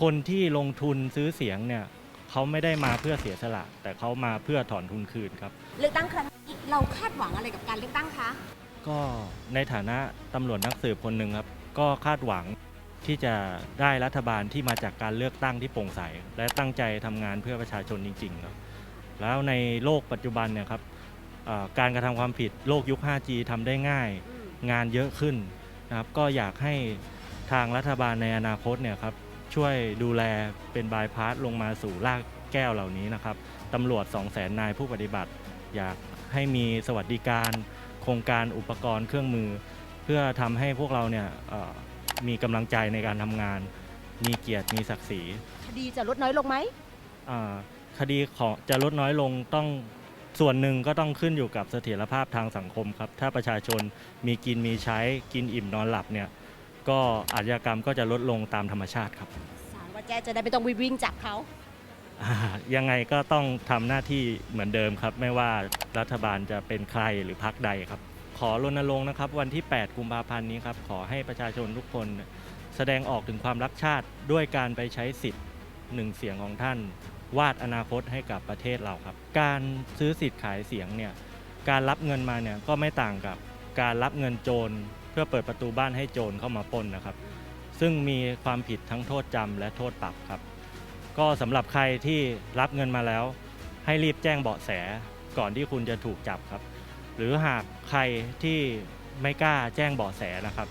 คนที่ลงทุนซื้อเสียงเนี่ยเขาไม่ได้มาเพื่อเสียสละ แต่เขามาเพื่อถอนทุนคืนครับ เลือกตั้งครั้งนี้เราคาดหวังอะไรกับการเลือกตั้งคะ ก็ในฐานะตำรวจนักสืบคนหนึ่งครับ ก็คาดหวังที่จะได้รัฐบาลที่มาจากการเลือกตั้งที่โปร่งใส และตั้งใจทำงานเพื่อประชาชนจริง ๆ ครับ แล้วในโลกปัจจุบันเนี่ยครับเอ่อการกระทำความผิดโลกยุค 5G ทำได้ง่าย งานเยอะขึ้นนะครับก็อยากให้ทางรัฐบาลในอนาคตเนี่ยครับ ช่วยดูแลเป็นบายพาสลงมาสู่รากแก้วเหล่านี้นะครับตำรวจ 2 0 0แสนนายผู้ปฏิบัติ อยากให้มีสวัสดิการ โครงการอุปกรณ์เครื่องมือ เพื่อทำให้พวกเราเนี่ยเอ่อมีกำลังใจในการทำงาน มีเกียรติมีศักดิ์ศรีคดีจะลดน้อยลงไหมอ่าคดีของจะลดน้อยลงต้องส่วนหนึ่งก็ต้องขึ้นอยู่กับเสถียรภาพทางสังคมครับ ถ้าประชาชนมีกินมีใช้กินอิ่มนอนหลับเนี่ย ก็อาชญากรรมก็จะลดลงตามธรรมชาติครับสารว่าแจ้จะได้ไม่ต้องวิ่งจับเขา อ่ายังไงก็ต้องทำหน้าที่เหมือนเดิมครับ ไม่ว่ารัฐบาลจะเป็นใครหรือพรรคใดครับ ขอรณรงค์นะครับวันที่ 8 กุมภาพันธ์นี้ครับ ขอให้ประชาชนทุกคนแสดงออกถึงความรักชาติด้วยการไปใช้สิทธิ์หนึ่งเสียงของท่าน วาดอนาคตให้กับประเทศเราครับ การซื้อสิทธิ์ขายเสียงเนี่ยการรับเงินมาเนี่ยก็ไม่ต่างกับการรับเงินโจรเพื่อเปิดประตูบ้านให้โจรเข้ามาปล้นนะครับ ซึ่งมีความผิดทั้งโทษจำและโทษปรับครับ ก็สำหรับใครที่รับเงินมาแล้ว ให้รีบแจ้งเบาะแสก่อนที่คุณจะถูกจับครับ หรือหากใครที่ไม่กล้าแจ้งเบาะแสนะครับ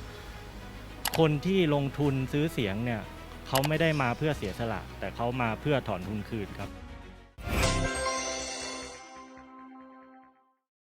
คนที่ลงทุนซื้อเสียงเนี่ยเขาไม่ได้มาเพื่อเสียสละ แต่เขามาเพื่อถอนทุนคืนครับ